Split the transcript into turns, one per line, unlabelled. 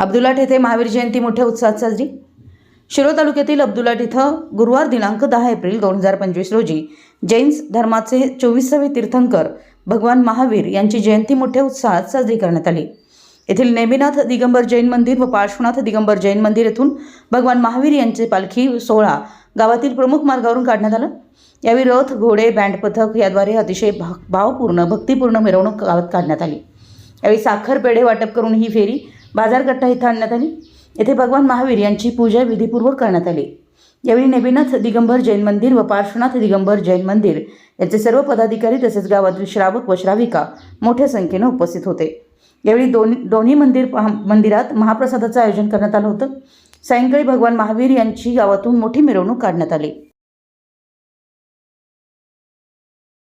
अब्दुलाट येथे महावीर जयंती मोठ्या उत्साहात साजरी. शिरो तालुक्यातील अब्दुलाट इथं गुरुवार दिनांक दहा एप्रिल दोन हजार पंचवीस रोजी जैन धर्माचे चोवीसावे तीर्थंकर भगवान महावीर यांची जयंती मोठ्या उत्साहात साजरी करण्यात आली. येथील नेमिनाथ दिगंबर जैन मंदिर व पार्श्वनाथ दिगंबर जैन मंदिर येथून भगवान महावीर यांचे पालखी सोहळा गावातील प्रमुख मार्गावरून काढण्यात आला. यावेळी रथ घोडे बँड पथक याद्वारे अतिशय भाव भावपूर्ण भक्तिपूर्ण मिरवणूक गावात काढण्यात आली. यावेळी साखर पेढे वाटप करून ही फेरी बाजारकट्टा इथं आणण्यात आली. येथे भगवान महावीर यांची पूजा विधीपूर्वक करण्यात आली. यावेळी नेबीनाथ दिगंबर जैन मंदिर व पार्श्वनाथ दिगंबर जैन मंदिर याचे सर्व पदाधिकारी तसेच गावातील श्रावक व श्राविका मोठ्या संख्येनं उपस्थित होते. यावेळी दोन्ही दोन्ही मंदिर मंदिरात महाप्रसादाचं आयोजन करण्यात आलं होतं. सायंकाळी भगवान महावीर यांची गावातून मोठी मिरवणूक काढण्यात आली.